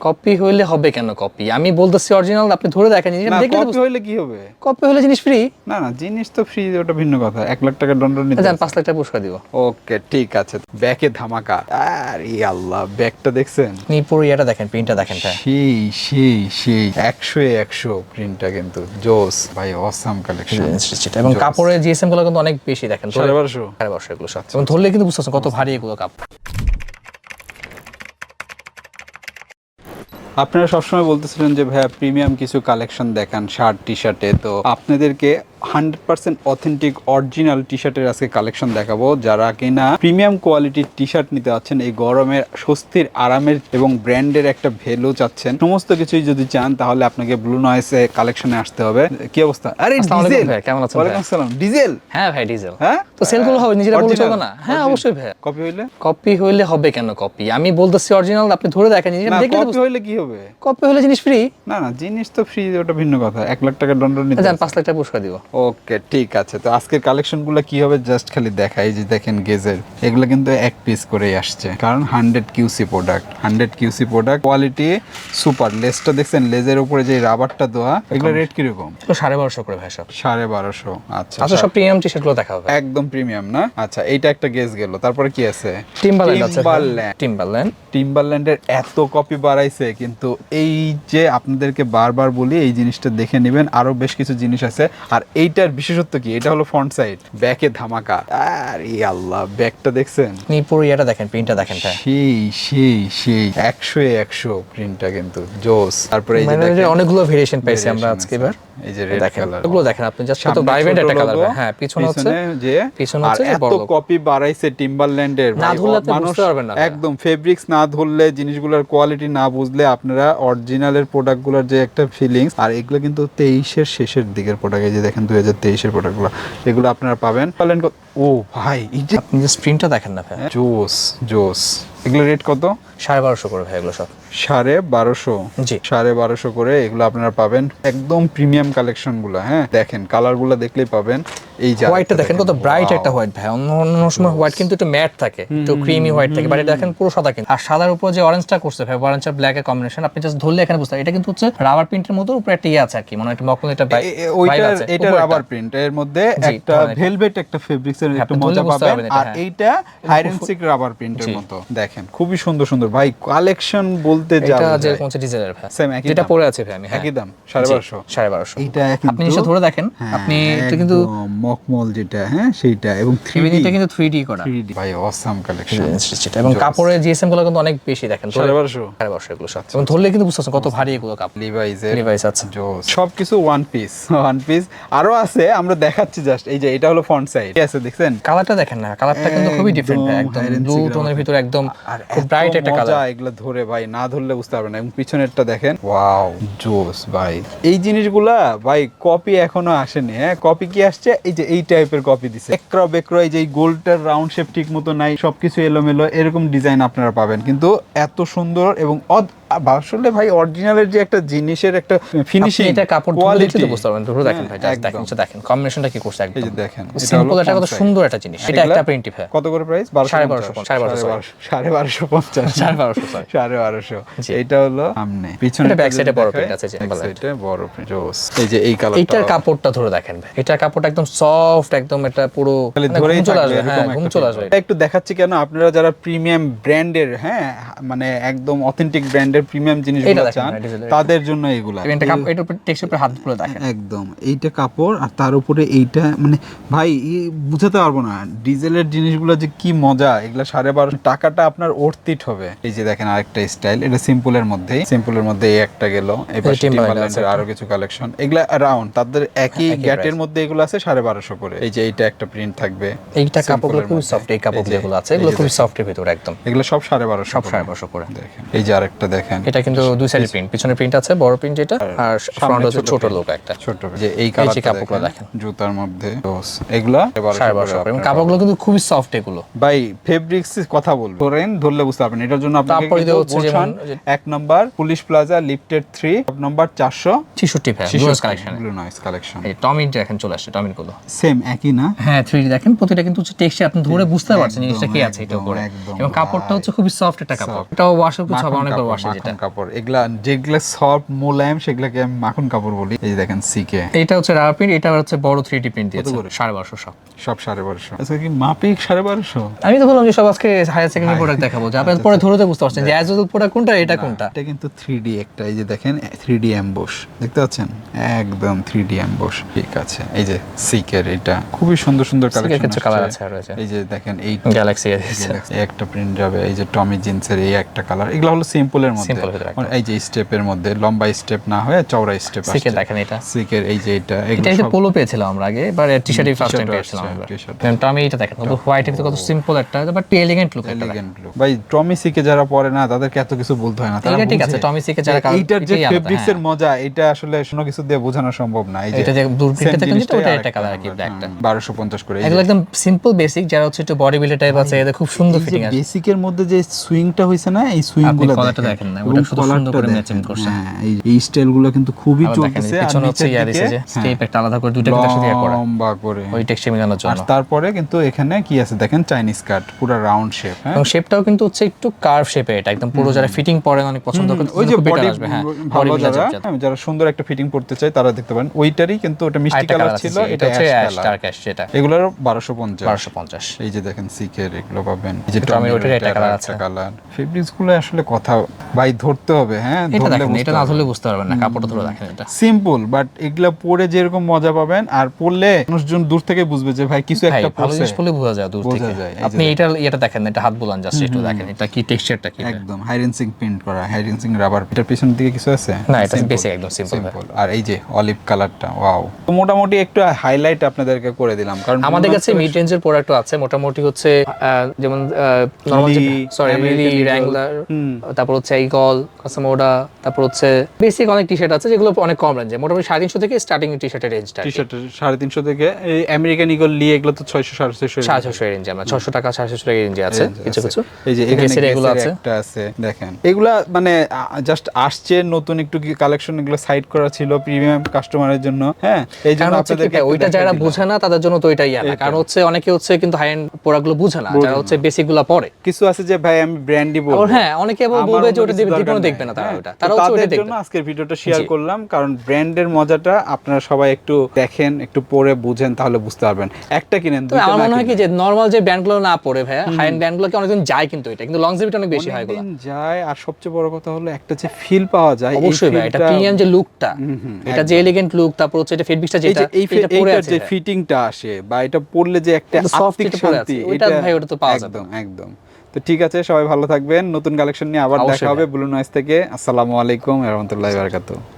Copy হইলে হবে কেন কপি আমি বলতেছি অরিজিনাল আপনি ধরে দেখেন জিনিস না দেখলে কপি হইলে কি হবে? কপি হলে জিনিস ফ্রি না না জিনিস তো ফ্রি ওটা ভিন্ন কথা। এক লাখ টাকা দণ্ড নিতে জান পাঁচ লাখ টাকা পুরস্কার দিব। ওকে ঠিক আছে। ব্যাকে ধামাকা। আরে আল্লাহ ব্যাগটা দেখছেন? আপনি পুরো ইয়েটা দেখেন প্রিন্টটা দেখেন ভাই। সেই সেই সেই। একশো একশো প্রিন্টটা কিন্তু। জোস ভাই অসাম কালেকশন এবং কাপড়ের জিএসএমগুলো কিন্তু অনেক বেশি দেখেন। সাড়ে বারোশো। সাড়ে বারোশো এগুলো সব। এবং ধরলে কিন্তু বুঝতে পারছেন কত ভারী এগুলো কাপড়। আপনারা সবসময় বলতেছিলেন যে ভাইয়া প্রিমিয়াম কিছু কালেকশন দেখান শার্ট টি শার্টে তো আপনাদেরকে hundred percent authentic original T শার্টের আজকে কালেকশন দেখাবো যারা কিনা প্রিমিয়াম কোয়ালিটির টি শার্ট নিতে চাচ্ছেন এই গরমের স্বস্তির আরামের এবং ব্র্যান্ডের একটা ভ্যালু চাচ্ছেন। সমস্ত কিছুই যদি চান তাহলে আপনাকে ব্লু নয়েসে কালেকশনে আসতে হবে। কি অবস্থা? আরে ডিজেল! কেমন আছেন ওয়ালাইকুম আসসালাম। ডিজেল? হ্যাঁ ভাই ডিজেল। হ্যাঁ? তো সেলগুলো হবে নিজেরা বলে চলবে না? হ্যাঁ অবশ্যই ভাই। কপি হইলে? কপি হইলে হবে কেন কপি আমি বলতেছি অরিজিনাল আপনি ধরে দেখেন জিনিস না দেখলে কপি হইলে কি হবে? কপি হলে জিনিস ফ্রি না না জিনিস তো ফ্রি ওটা ভিন্ন কথা। এক লাখ টাকা দণ্ড নিতে জান পাঁচ লাখ টাকা পুরস্কার দিব। ওকে ঠিক আছে। তো আজকের কালেকশনগুলো কি হবে জাস্ট খালি দেখাই? যে দেখেন গেজের এগুলো কিন্তু এক পিস করেই আসছে। কারণ hundred QC product hundred QC product quality super লেসটা দেখছেন লেজের উপরে যে রাবারটা দেওয়া এগুলো রেট কীরকম? সাড়ে বারোশো করে ভাই সব। সাড়ে বারোশো। আচ্ছা আচ্ছা সব প্রিমিয়াম টি শার্টগুলো দেখা হবে একদম প্রিমিয়াম না? আচ্ছা এইটা একটা গেজ গেল। তারপরে কি আছে? টিম্বারল্যান্ড আছে। টিম্বারল্যান্ড টিম্বারল্যান্ডের এত কপি বাড়াইছে কিন্তু এই যে আপনাদেরকে বারবার বলি এই জিনিসটা দেখে নেবেন। আরও বেশ কিছু জিনিস আছে। আর এইটার বিশেষত্ব কি? এটা হলো ফ্রন্ট সাইড ব্যাকে ধামাকা। আরে আল্লাহ ব্যাকটা দেখছেন? আপনি পুরো ইয়েটা দেখেন প্রিন্টটা দেখেন সেই সেই সেই। একশো একশো প্রিন্টটা কিন্তু জোস। তারপরে এই যে অনেকগুলো ভেরিয়েশন পাইছি আমরা আজকে এবার। এই যে রেড কালার এগুলো দেখেন আপনি জাস্ট কত ভাইব্রেন্ট একটা কালার হ্যাঁ পিছনে হচ্ছে যে পিছনে আর হচ্ছে বড় কপি বাড়াইছে টিম্বারল্যান্ডের না মানুষ পারবেন না একদম ফেব্রিক্স না ধরলে জিনিসগুলোর কোয়ালিটি না বুঝলে আপনারা অরিজিনালের প্রোডাক্টগুলোর যে একটা ফিলিংস আর এগুলো কিন্তু তেইশের শেষের দিকের প্রোডাক্ট এই যে দেখেন দুই হাজার তেইশের প্রোডাক্টগুলো এগুলো আপনারা পাবেন। পালেন ও ভাই এই যে আপনি যে স্ক্রিনটা দেখেন না ভাই? জোস জোস। এগুলো রেট কত? সাড়ে বারোশো করে ভাই এগুলো সব। সাড়ে বারোশো। সাড়ে বারোশো করে এগুলো আপনারা পাবেন। একদম প্রিমিয়াম কালেকশনগুলা হ্যাঁ? দেখেন কালারগুলা দেখলেই পাবেন। এই যে হোয়াইটটা দেখেন কত ব্রাইট একটা হোয়াইট ভাই। অন্য অন্য সময় হোয়াইট কিন্তু একটু ম্যাট থাকে একটু ক্রিমি হোয়াইট থাকে। বাট এটা দেখেন পুরো সাদা কিন্তু। আর সাদার উপর যে অরেঞ্জটা করছে ভাই অরেঞ্জ আর ব্ল্যাক এর কম্বিনেশন আপনি জাস্ট ধরলে এখানে বুঝতে এটা কিন্তু হচ্ছে রাবার প্রিন্টের মতো উপরে একটা ইয়ে আছে আর কি মানে একটা মকমল একটা এ- ওইটার এটা রাবার প্রিন্ট এর মধ্যে একটা। ভেলভেট একটা ফেব্রিক্স এর একটু মজা পাবেন। আর হ্যাঁ। এইটা হাইডেন্সিক রাবার প্রিন্টের। মতো। দেখেন খুবই সুন্দর সুন্দর। ভাই কালেকশন বলতে এটা যে ডিজাইনের ভাই? Same একই যেটা। পরে আছে ভাই আমি হ্যাঁ। একই দাম সাড়ে জি, বারোশো। সাড়ে বারোশো। এইটা আপনি জিনিসটা ধরে দেখেন আপনি এটা কিন্তু মকমল যেটা হ্যাঁ সেইটা এবং থ্রি even এটা কিন্তু 3D করা। ভাই অসাম কালেকশন সেটা এবং কাপড়ের জিএসএমগুলো কিন্তু অনেক বেশি দেখেন সাড়ে বারোশো। সাড়ে বারোশো এগুলো সব। এবং ধরলে কিন্তু বুঝতে পারছেন কত ভারী এগুলো আছে জোস সবকিছু ওয়ান পিস ওয়ান পিস আরও আছে আমরা দেখাচ্ছি জাস্ট এই যে এটা হলো ফ্রন্ট সাইড আছে দেখছেন? কালারটা দেখেন না কালারটা কিন্তু খুবই ডিফারেন্ট একদম ব্লু টোনের ভিতরে একদম খুব ব্রাইট একটা কালার এগুলো ধরে ভাই না ধরলে বুঝতে পারবেন এবং পিছনেরটা দেখেন, ওয়াও, জোস ভাই। এই জিনিসগুলা ভাই কপি এখনও আসেনি হ্যাঁ? কপি কি আসছে? এই যে এই টাইপের কপি দিছে। একরা বেকরা, এই যে গোলটার রাউন্ড শেপ ঠিক মতো নাই, সবকিছু এলোমেলো, এরকম ডিজাইন আপনারা পাবেন। কিন্তু এত সুন্দর এবং আসলে ভাই অরিজিনালের যে একটা জিনিসের একটা ফিনিশিং এটা কাপড় তো বুঝতে পারবেন দেখেন ভাই জাস্ট দেখেন। দেখেন কম্বিনেশনটা কি করছে একদম। দেখেন সিম্পল একটা কত সুন্দর একটা জিনিস। এটা একটা প্রিন্টিভ হ্যাঁ কত করে প্রাইস বারোশো সাড়ে বারোশো, সাড়ে বারোশো, সাড়ে বারোশো পঞ্চাশ। সাড়ে বারোশো sorry। সাড়ে বারোশো। জি। এইটা হলো সামনে। পিছনে এটা back side বড় print আছে যে, সাইডে বড় জোস। এই যে এই কালার এইটার কাপড়টা ধরে দেখেন ভাই। এটার কাপড়টা একদম সফট একদম এটা পুরো মানে ধরেই চলে আসবে হ্যাঁ ঘুম চলে আসবে। একটু দেখাচ্ছি কেন আপনারা যারা প্রিমিয়াম ব্র্যান্ডের হ্যাঁ মানে একদম অথেন্টিক ব্র্যান্ডের প্রিমিয়াম জিনিসগুলো চান তাদের জন্য এগুলা। এটা কাপড় এটার উপর টেক্সচার উপরে হাতগুলো দেখেন। একদম এইটা কাপড় আর তার উপরে এইটা মানে ভাই বুঝাতে পারব না ডিজেলের জিনিসগুলো যে কি মজা এগুলা সাড়ে বারোশো টাকাটা আপনার অর্থিট হবে। এই যে দেখেন আরেকটা স্টাইল এটা সিম্পলের মধ্যেই সিম্পলের মধ্যে এই একটা গেল এই আছে। আরও কিছু কালেকশন এগুলা রাউন্ড তাদের একই গ্যাটের মধ্যে এগুলো আছে সাড়ে বারোশো করে। এই যে এইটা একটা প্রিন্ট থাকবে। এইটা কাপড়গুলো মধ্যে। সফট এই কাপড় যেগুলো আছে এগুলো দেখেন। সফটের ভিতরে একদম। এগুলো সব সাড়ে বারোশো সব সাড়ে বারোশো করে। দেখেন এই যে আরেকটা দেখেন। এটা কিন্তু দুই সাইডের প্রিন্ট প্রিন্ট আছে বড় প্রিন্ট যেটা আর ফ্রন্ট হচ্ছে ছোট লোক একটা। ছোট যে এই কালার কাপড়গুলো দেখেন। জুতার মধ্যে এগুলা এবং কাপড়গুলো কিন্তু খুবই সফট এগুলো। ভাই ফেব্রিক্স কথা বলব। ধরেন ধরলে বুঝতে পারবেন এটার জন্য আপনাকে এক number police plaza lifted number collection blue noise collection এই টমির দেখেন চলে আসছে টমিরগুলো সেম একই না? হ্যাঁ দেখেন প্রতিটা কিন্তু হচ্ছে টেক্সচার আপনি ধরে বুঝতে পারছেন জিনিসটা কি আছে এটা উপরে। এবং কাপড়টা হচ্ছে খুবই সফট একটা কাপড়। এটাও ওয়াশের কিছু অনেকবার ওয়াশে মাখন কাপড়। এগুলা যেগুলা সফট মোলায়েম সেগুলাকে আমি মাখন কাপড় বলি। এই দেখেন সিকে এটা হচ্ছে রাবার প্রিন্ট এটা হচ্ছে বড় থ্রি ডি প্রিন্ট দিয়েছে। করে? সাড়ে বারোশো সব। সব সাড়ে বারোশো। আচ্ছা কি মাপিক সাড়ে বারোশো? আমি তো বললাম যে সব আজকে হায়ার সেকেন্ডারি প্রোডাক্ট দেখাবো। যে আপনার পরে ধরে বুঝতে পারছেন যে অ্যাজ প্রোডাক্ট কোনটা এটা কোনটা? এটা কিন্তু থ্রি ডি একটা। এই যে দেখেন থ্রি ডি অ্যাম্বোস দেখতে পাচ্ছেন? একদম থ্রি ডি অ্যাম্বোস ঠিক আছে। এই যে সিকের এটা। খুবই সুন্দর সুন্দর কালেকশন কিছু কালার আছে রয়েছে। এই যে দেখেন এই গ্যালাক্সি একটা প্রিন্ট যাবে। এই যে টমি জিন্সের এই একটা কালার এগুলো হলো সিম্পলের মধ্যে Simple ভিতরে এই যে স্টেপের মধ্যে লম্বা স্টেপ না হয়ে চওড়া স্টেপ সিকে দেখেন এটা। সিকের এই যে এটা এটা একটা পোলো পেয়েছিলাম আমরা আগে এবার টি শার্টই ফার্স্ট টাইম পেয়েছিলাম। Then টমি এটা দেখেন কত হোয়াইট এর কত সিম্পল একটা বাট এলিগেন্ট লুক একটা এলিগেন্ট লুক ভাই টমি সিকে যারা পরে না তাদেরকে এত কিছু বলতে হয় না তারা ঠিক আছে, টমি সিকে যারা এইটার যে এটাই আলাদা, ফেব্রিক্স এর মজা এটা আসলে কোনো কিছু দিয়ে বোঝানো সম্ভব না। এই যে এটা যে দূর print দেখেন যেটা, জিনিসটাই ওটা একটা colour কি, আমরা, black টা। হুম, 1250 করে এগুলো একদম সিম্পল বেসিক যারা হচ্ছে একটু বডি বিল্ডার টাইপ আছে এদের খুব সুন্দর ফিটিং আছে বেসিকের মধ্যে যে সুইংটা হয়েছে না এই সুইংগুলো দেখেন। না, ওটা শুধু সুন্দর করে matching করছে। হ্যাঁ এই এই কিন্তু খুবই চলতেছে আর পিছনে ইয়া দিছে যে হ্যাঁ, স্টেপ একটা আলাদা করে দুইটা কিন্তু একসাথে ইয়া করা। লম্বা করে। ওই টেক্সচার মিলানোর আর তারপরে কিন্তু এখানে কি আছে? দেখেন চাইনিজ কাট পুরো রাউন্ড শেপ হ্যাঁ। এবং শেপটাও কিন্তু হচ্ছে একটু কার্ভ শেপে এটা। একদম পুরো যারা ফিটিং পরে অনেক পছন্দ করে ওই যে বডি আসবে হ্যাঁ ভালো যারা যারা সুন্দর একটা ফিটিং করতে চায় তারা দেখতে পারেন ওইটারই কিন্তু ওটা মিষ্টি কালার কালার ছিল এটা হচ্ছে কালার ডার্ক অ্যাশ এগুলোর বারোশো পঞ্চাশ। বারোশো পঞ্চাশ। এই যে দেখেন সিকের এগুলো পাবেন। এই যে এটা একটা আছে। কালার ফেব্রিক্সগুলো আসলে কথা ভাই ধরতে হবে হ্যাঁ? এটা দেখেন এটা না ধরলে বুঝতে পারবেন না কাপড়টা ধরে দেখেন এটা। সিম্পল বাট এগুলা পরে যেরকম মজা পাবেন আর পরলে মানুষজন দূর থেকে বুঝবে যে ভাই কিছু একটা ভালো জিনিস পড়লে বোঝা যায় দূর থেকে। এই আপনি এটা এটা দেখেন এটা হাত বুলান জাস্ট একটু দেখেন এটা কি টেক্সচারটা কি? এটা? একদম হাইডেন্সিং প্রিন্ট করা হাইডেন্সিং রাবার এটার পেছনের দিকে কিছু আছে? না এটা বেসিক একদম সিম্পল আর এই যে অলিভ কালারটা ওয়াও তো মোটামুটি একটু হাইলাইট আপনাদেরকে করে দিলাম কারণ আমাদের কাছে মিড রেঞ্জের প্রোডাক্টও আছে মোটামুটি হচ্ছে যেমন নরমাল সরি র্যাঙ্গলার। তারপর হচ্ছে ইগল কাসামোডা তারপর হচ্ছে বেসিক অনেক টি শার্ট আছে যেগুলো অনেক কম রেঞ্জে মোটামুটি সাড়ে তিনশো থেকে স্টার্টিং টি শার্টের রেঞ্জটা টি শার্ট সাড়ে তিনশো থেকে এই আমেরিকান ইগল লি এগুলো তো ছয়শো সাড়ে ছয়শো সাড়ে ছশো রেঞ্জে আমরা ছশো টাকা সাড়ে ছশো টাকা রেঞ্জে আছে কিছু কিছু। এই যে এখানে এগুলো আছে। একটা আছে দেখেন। এগুলা মানে জাস্ট আসছে নতুন একটু কি কালেকশন এগুলো সাইড করা ছিল প্রিমিয়াম কাস্টমারের জন্য হ্যাঁ? এই জন্য আপনাদেরকে ওইটা যারা। বোঝে না তাদের জন্য তো ওইটাই ইয়া না কারণ হচ্ছে অনেকে হচ্ছে কিন্তু হাই এন্ড প্রোডাক্টগুলো বুঝে না যারা হচ্ছে বেসিকগুলো পরে। কিছু আছে যে ভাই আমি ব্র্যান্ডই বলব। হ্যাঁ অনেকে বলবে যে ওটা দেখবে না তারা হ্যাঁ। ওটা। তারা তাদের জন্য আজকের ভিডিওটা শেয়ার করলাম কারণ ব্র্যান্ডের মজাটা আপনারা সবাই একটু দেখেন একটু পরে বুঝেন তাহলে বুঝতে পারবেন। একটা কিনেন আমার মনে হয় কি যে নর্মাল যে ব্র্যান্ডগুলো না পড়ে ভাই হাই এন্ড ব্র্যান্ডগুলোকে অনেকদিন যায় কিন্তু এটা কিন্তু লংজিভিটি অনেক বেশি হয় এগুলো। যায় আর সবচেয়ে বড় কথা হলো একটা যে ফিল পাওয়া যায় অবশ্যই ভাই এটা প্রিমিয়াম যে লুকটা এটা যে এলিগেন্ট লুক তারপর হচ্ছে এটা ফেব্রিক্সটা এই যেটা এই এটা পরে আছে যে ফিটিংটা আসে বা এটা পরলে যে একটা পরে আছে, শান্তি ওইটা ভাই ওটা তো পাওয়া যাবে। একদম একদম। তো ঠিক আছে সবাই ভালো থাকবেন। নতুন কালেকশন নিয়ে আবার দেখা হবে ব্লু নয়েস থেকে। আসসালামু আলাইকুম রহমতুল্লাহ বারাকাতুহু।